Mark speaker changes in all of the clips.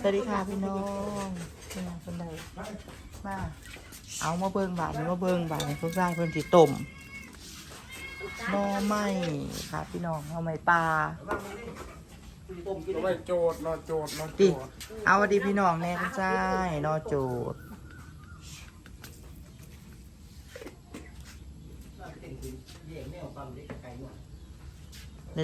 Speaker 1: สวัสดีค่ะพี่น้องเป็นไงคนใดมาเอามาเบิ่งบาทนี้มาเบิ่งบาทนี้เพิ่นสร้างเพิ่นสิต้มหน่อไม้ค่ะพี่น้องหน่อไม้ปลา
Speaker 2: เอาไว้โจดนอโจดนอโจ
Speaker 1: ดิ
Speaker 2: ด
Speaker 1: เอาสวัสดีพี่น้องแน่คุณจ้ายนอโจดห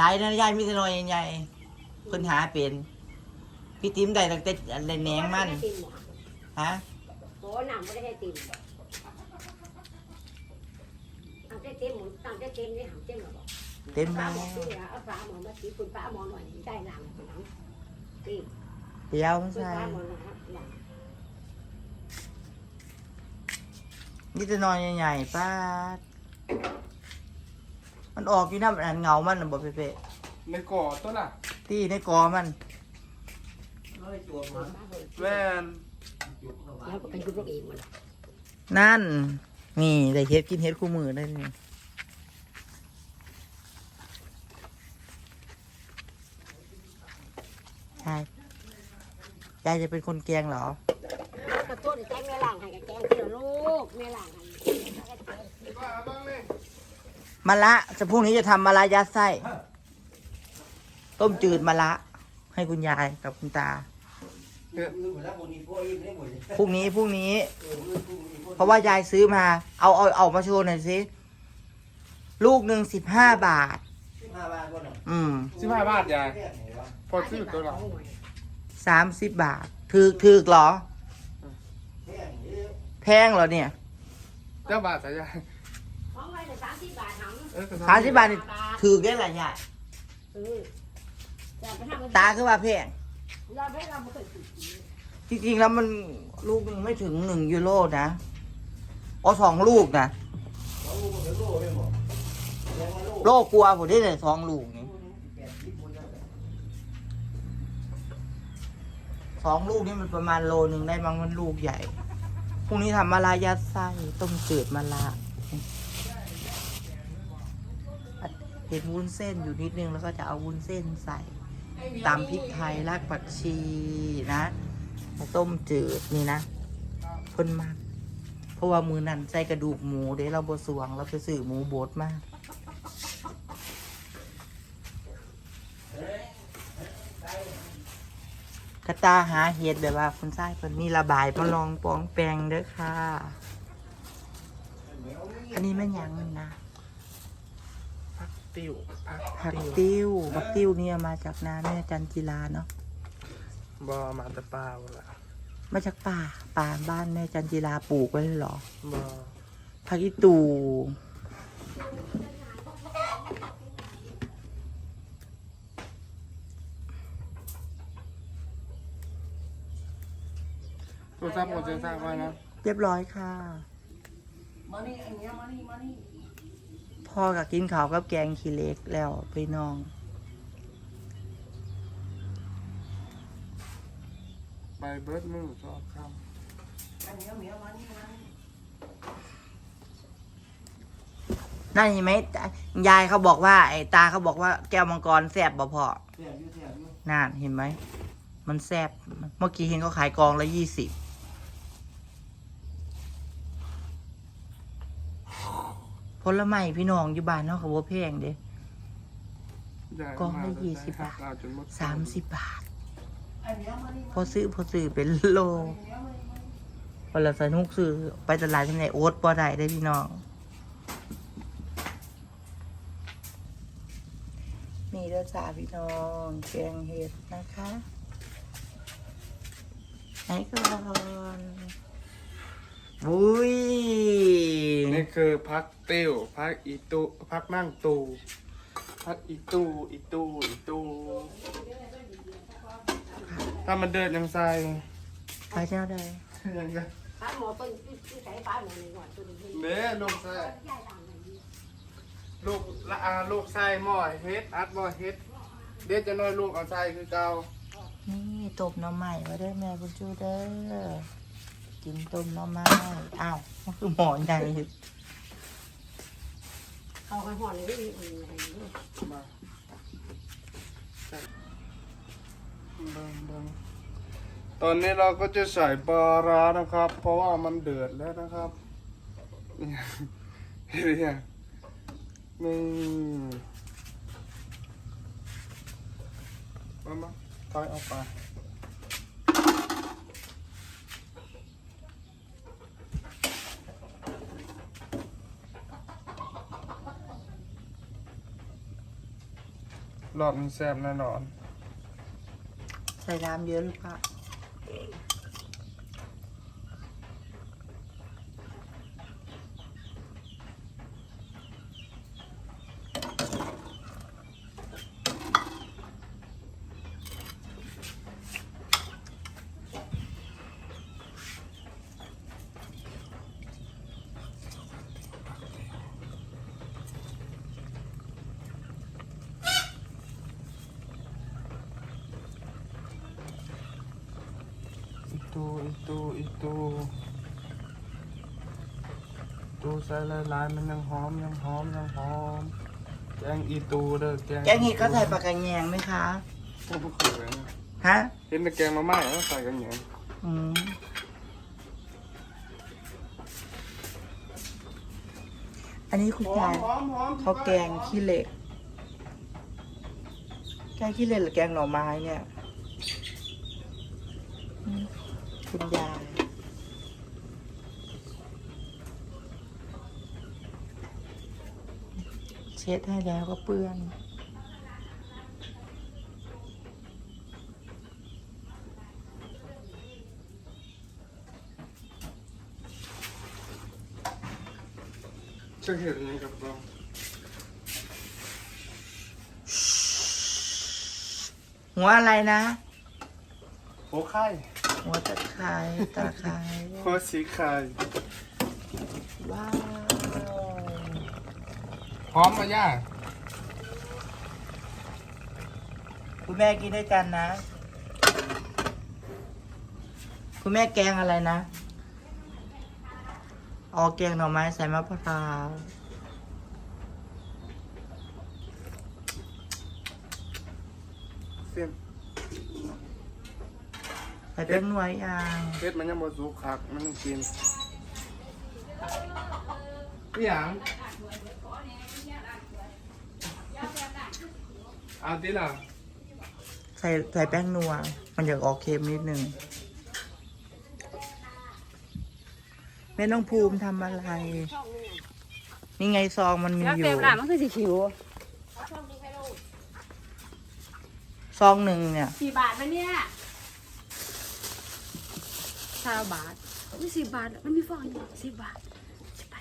Speaker 1: ลายๆนะยายมีแต่น้อยใหญ่ๆเพิ่นหาเป็น พี่ติ๋มได้ตั้งแต่อันแหนงมันฮะ
Speaker 3: โอ้หนังไม่ได้ให้ติ่มตั้งแต่เต็มหมดตั้งแต่เต็มนี่หางเต็มหรอบอก
Speaker 1: เต็ม
Speaker 3: ปลา
Speaker 1: แล้
Speaker 3: หมอ
Speaker 1: ว
Speaker 3: ที่เอาปลาหมอมาตีคุณปลาหมอหน่อยได้หนังหนังตี
Speaker 1: เดี๋ยวไม่
Speaker 3: คุณ
Speaker 1: ใช่
Speaker 3: ปลาหมอนะครับหนัง
Speaker 1: มีแต่น้อยใหญ่ๆป้าด มันออกอยู่น้ำอันเงามันน่ะบ่เป๊ะ
Speaker 2: ในก่อตัวน่ะ
Speaker 1: ๆที่ในกอมัน
Speaker 2: แม่น
Speaker 3: แล้วก็เป็นยุบลูกเองหมด
Speaker 1: นั่น นี่ได้เฮ็ดกินเฮ็ดคู่มือได้นี่ใช่ยายจะเป็นคนแกงเหรอ
Speaker 3: กระตุ้นแจ้งแม่ล่างให้กับแจ้งที่ลูกแม่ล่างให้
Speaker 2: ว่าบ้างเลย
Speaker 1: มะละจะพรุ่งนี้จะทำมะละยัดไส้ ต้มจืดมะละ ให้คุณยายกับคุณตาพรุ่งนี้พรุ่งนี้ เพราะว่ายายซื้อมา เอาเอาเอามาโชว์หน่อยสิลูกหนึ่งสิบห้าบาท อืม
Speaker 2: สิบห้าบาทยายพอซื้อตัวละ
Speaker 1: สามสิบบาทถือถือเหรอ แพงเหรอเนี่ย
Speaker 2: เจ้าบาทสายยาย
Speaker 1: สามสิบบาทนี่ถือได้หลายอย่างำ
Speaker 3: เออจะไปทำ
Speaker 1: ตาคือว่าแพง
Speaker 3: เราไม่เราไม่เคยติด
Speaker 1: จริงๆแล้วมันลูกหนึ่งไม่ถึงหนึ่งยูโรนะอ๋อสองลูกนะโลกลัวผมได้เลยสองลูกนี่สองลูกนี่มันประมาณโลหนึ่งได้มั้งมันลูกใหญ่พรุ่งนี้ทำมาลายัดไส้ต้มจืดมาลา เห็นวุ้นเส้นอยู่นิดนึงแล้วก็จะเอาวุ้นเส้นใส่ตามพริกไทยรากผักชีนะมาต้มจืดนี่นะเพิ่นมากเพราะว่ามือนั่นใส่กระดูกหมูเดี๋ยวเราบสวงเราไปซื้อหมูบดมากกระตาหาเห็ดแบบว่าคุณชายเพิ่นมีระบายมาลองปองแปงเด้อค่ะ อันนี้แม่นหยังนะ
Speaker 2: พัก ติ้วพัก
Speaker 1: ผักติ้วผักติ้วเนี่ยมาจากนาแม่จันจิลาเนาะ
Speaker 2: บอมาแต่ปลาหมดละ
Speaker 1: มาจากป่าป่าบ้านแม่จันจิลาปลูกไว้เลยเหรอบ
Speaker 2: อ
Speaker 1: ผักอีตู
Speaker 2: ตัวซับหมดจะสร้างไว้นะ
Speaker 1: เรียบร้อยค่ะ พ่อกับกินข้าวกับแกงขี้เหล็กแล้วพี่น้อง
Speaker 2: ไปเบิร์ดมือชอบข้าม
Speaker 1: นั่นเห็นไหมยายเขาบอกว่า ไอ้ตาเขาบอกว่าแก้วมังกรแซ่บบ่พอนั่นเห็นไหม มันแซ่บเมื่อกี้เห็นเขาขายกองละยี่สิบ ผลไม้พี่น้องอยู่บ้านเนาะเขาบ่แพงเด้
Speaker 2: ยาย
Speaker 1: กล่องละ
Speaker 2: มาแต่
Speaker 1: ยี่สิบบาท
Speaker 2: เอจนหด
Speaker 1: สามสิบบาท พอซื้อพอซื้อเป็นโลพอเราสนุกซื้อไปตลาดที่ไหนโอ๊ตปอได้ได้อพี่น้อง นี่เด้อจ้าพี่น้องแกงเห็ดนะคะไหนก่อนอุ้ย
Speaker 2: นี่ คือพักติ้วพักอีตูพักนั่งตู พักอีตูอีตูอีตู ถ้ามันเดินยังใส่
Speaker 1: ไปเจ้าได้
Speaker 2: ยังไง
Speaker 3: ปลาหมอต้นที่ใส่ปลาหมอในหน่อยตัวนี้
Speaker 2: เด้ลูกใส่
Speaker 3: ยายล่างให้ดี
Speaker 2: ลูกละอาลูกใส่หม้อเฮ็ดอัดหม้อเฮ็ดเดี๋ยวจะน้อยลูกเอาใส่คือเก่า
Speaker 1: นี่ต้มหน้ำใหม่มาเด้อแม่บุญชูเด้อกินต้มหน้ำใหม่อ้าวมันคือหมอใหญ่
Speaker 3: เอาไปห่อเลยไม่มีอะไรเลย
Speaker 2: มาเบิ่งเบิ่งตอนนี้เราก็จะใส่ปลาร้านะครับ เพราะว่ามันเดือดแล้วนะครับเนี่ยเห็นหรือยังนี่มามาถอยเอาไป รอบนี้แซ่บแน่นอน
Speaker 1: ใส่น้ำเยอะหรือเปล่า
Speaker 2: อีตูอีตูอีตูตูใส่หลายๆมันยังหอมยังหอมยังหอม แกงอีตูเด้อแกง
Speaker 1: แกงเห็ดก็ใส่ปลากระแยงไหมคะ
Speaker 2: โอ้โหเขิน
Speaker 1: ฮะ
Speaker 2: เห็นแต่แกงมาม่าแล้วใส่กันอย่างนี้
Speaker 1: อืมอันนี้คุณยาย
Speaker 2: หอมหอม
Speaker 1: เขาแกงขี้เหล็ก แกงขี้เหล็กหรือแกงหน่อไม้เนี่ยอืม คุณยายเช็ดให้แล้วก็เปื้อน
Speaker 2: จะเห็นยังไงกับเรา
Speaker 1: หัวอะไรนะ
Speaker 2: โอ้ไข่
Speaker 1: หัวตะไคร้ตะไคร้
Speaker 2: หัวสีไข่
Speaker 1: ว้าว
Speaker 2: หอมมาย่า
Speaker 1: คุณแม่กินด้วยกันนะ คุณแม่แกงอะไรนะ ออกแกงหน่อไม้ใส่มะพร้าว
Speaker 2: เส้น
Speaker 1: ใส่เป็นหน่วยยาง
Speaker 2: เผ็ดมันยังบ่สุกคักมันยังกินนี่หยังเอาติล่ะ
Speaker 1: ใส่ใส่แป้งนัว มันอยากออกเค็มนิดนึงแม่น้องภูมิทำอะไร นี่ไงซองมันมี
Speaker 3: แล้ว
Speaker 1: อยู่
Speaker 3: เต็มหน้ามันคือสีขิว
Speaker 1: ซองหนึ่งเนี่ย
Speaker 3: สี่บาทไหมเนี่ย สามบาทอุ้ยสิบบาทมันมีฟองอยู่สิบบาท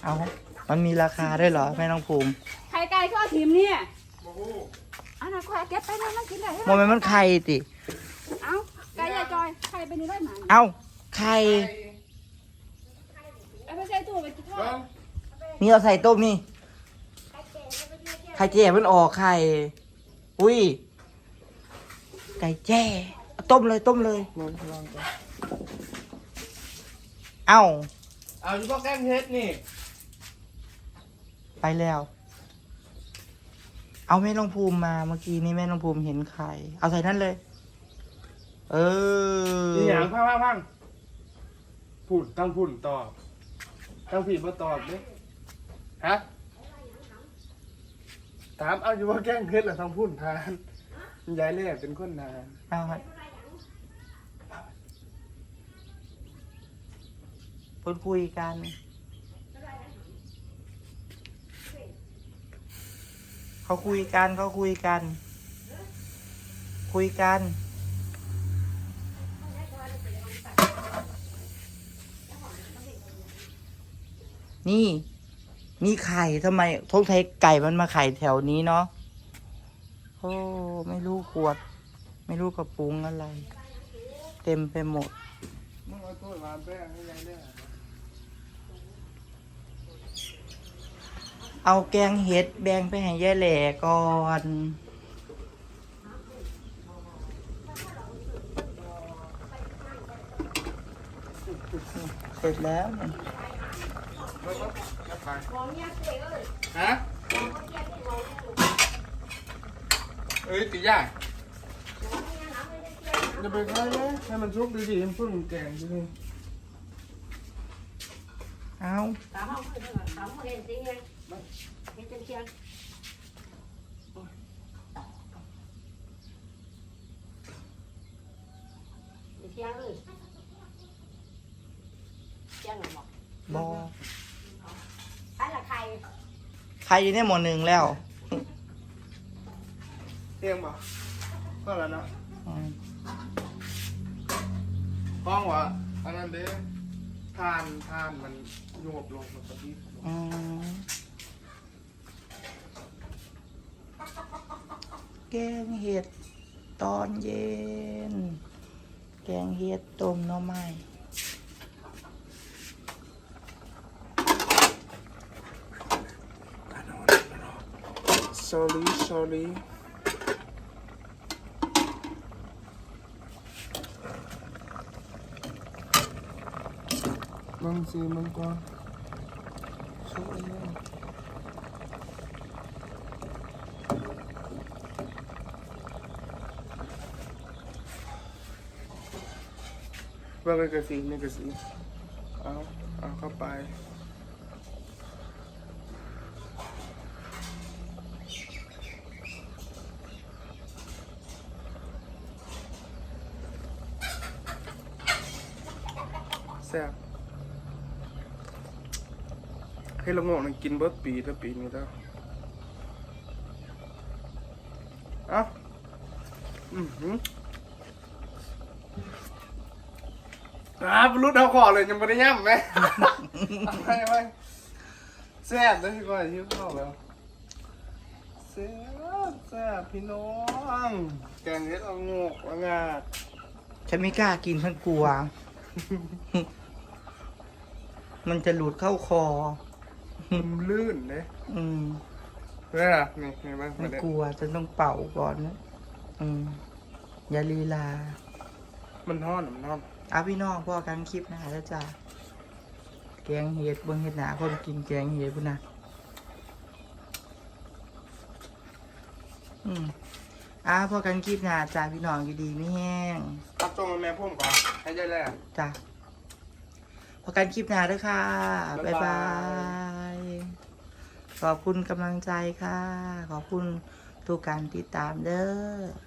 Speaker 1: เอา มันมีราคาด้วยเหรอแม่น้องภูมิ
Speaker 3: ไข่ไก่ก็ทิมเนี่ย
Speaker 2: บ่ฮู้
Speaker 3: เอาหน่ะควายเก็บไปเลยมันกินได้
Speaker 1: โมเมนต์มันไข่ติ
Speaker 3: เอาไก่ยายจอยไข่ไปนี่ได้ไหม
Speaker 1: เอาไข่
Speaker 3: เอาไปใส่ตู้ไปกินทอ
Speaker 2: เบิ่
Speaker 3: ด
Speaker 2: ง
Speaker 1: นี่เอาใส่ต้มนี่ ไข่เจ๋มันออกไข่ อุ้ย ไก่แจ้เอาต้มเลยต้มเลย
Speaker 2: ลองลองก่อน
Speaker 1: เอ้า
Speaker 2: เอาอยู่บ่แกงเฮ็ดนี่
Speaker 1: ไปแล้ว เอาแม่น้องภูมิมาเมื่อกี้นี้แม่น้องภูมิเห็นไข่เอาใส่นั่นเลย เออ
Speaker 2: นี่หยังพังพังพังพุ่นตั้งพุ่นตอบตั้งผิดมาตอบเด้ฮะถามเอาอยู่ว่าแกล้งเพชรหรือทั้งพุ่นทานยายเล่เป็นคนนาน
Speaker 1: เอาครับ พูดคุยกัน เขาคุยกันเขาคุยกัน คุยกัน นี่นี่ไข่ทำไมทงไทยไก่มันมาไข่แถวนี้เนาะโอ้ไม่รู้ขวด ไม่รู้กระปุงอะไร เต็มไปหมด
Speaker 2: มึงเอาถ้วยมาแป้งให้ยายเล่
Speaker 1: เอาแกงเห็ดแบ่งไปให้ยายแหล่ก่อนเสร็จแล้วเนี่ย
Speaker 2: ฮะเอ้ยตีย่าจะไปค่ายไหมให้มันชุบดีๆมันพึ่งแกงดี
Speaker 1: เอา
Speaker 3: ตามห้องเพื่อนตามห้องเห็นจริงไง เห็นจริงเชียงเชียงเลยเชียงหรอบ
Speaker 1: อ
Speaker 3: ใครละใคร
Speaker 1: ใครอยู่ในหมวดหนึ่งแล้ว
Speaker 2: ๆเที่ยงป่ะก็แล้วนะ
Speaker 1: อืม
Speaker 2: ห้องวะอันนั้นเด้ทานทานมันโยบลงมันกระดิบ
Speaker 1: อืม แกงเห็ดตอนเย็น แกงเห็ดต้มหน่อไม้
Speaker 2: สอรี่สอรี่มังซีมังกรช่ ว่ากันกระสีนี่กระสีเอาเอาเข้าไปแซ่บให้ละโงกนี่กินเบิดปีแล้วปีนี้แล้วอ้าอือหือ อ่ารุดเอาคอเลยยังไม่ได้ย่ำไหมไปไปแซ่บเลยพี่ก้อยที่เข้าแล้วแซ่บแซ่บพี่น้องแกงเห็ดเอาโงกละงาด
Speaker 1: ฉันไม่กล้ากินฉันกลัว มันจะหลุดเข้าคอ
Speaker 2: มันลื่นเลย
Speaker 1: อืม
Speaker 2: เนี่ยนะนี่เห็นไหม
Speaker 1: ไม่
Speaker 2: นเนี่ย
Speaker 1: กลัวฉันต้องเป่าก่อนนะอืมอย่าลีลา
Speaker 2: มันทอดมันทอด
Speaker 1: เอาพี่น้องพ่อกันคลิปหน้าแล้วจ้ะแกงเห็ดเบิ่งเห็ดหนาคนกินแกงเห็ดพุ่นนะอืมอ้าพ่อกันคลิปหน้าจ้าพี่น้องอยู่ดีไม่แห้ง
Speaker 2: ตับตรงแม่พุ่มก่อนให้ใจแรก
Speaker 1: จ้ะพอกันคลิปหน้าด้วยค่ะ
Speaker 2: บ๊า
Speaker 1: บ๊ายย
Speaker 2: บา
Speaker 1: บายยขอบคุณกำลังใจค่ะ ขอบคุณทุกการติดตามเด้อ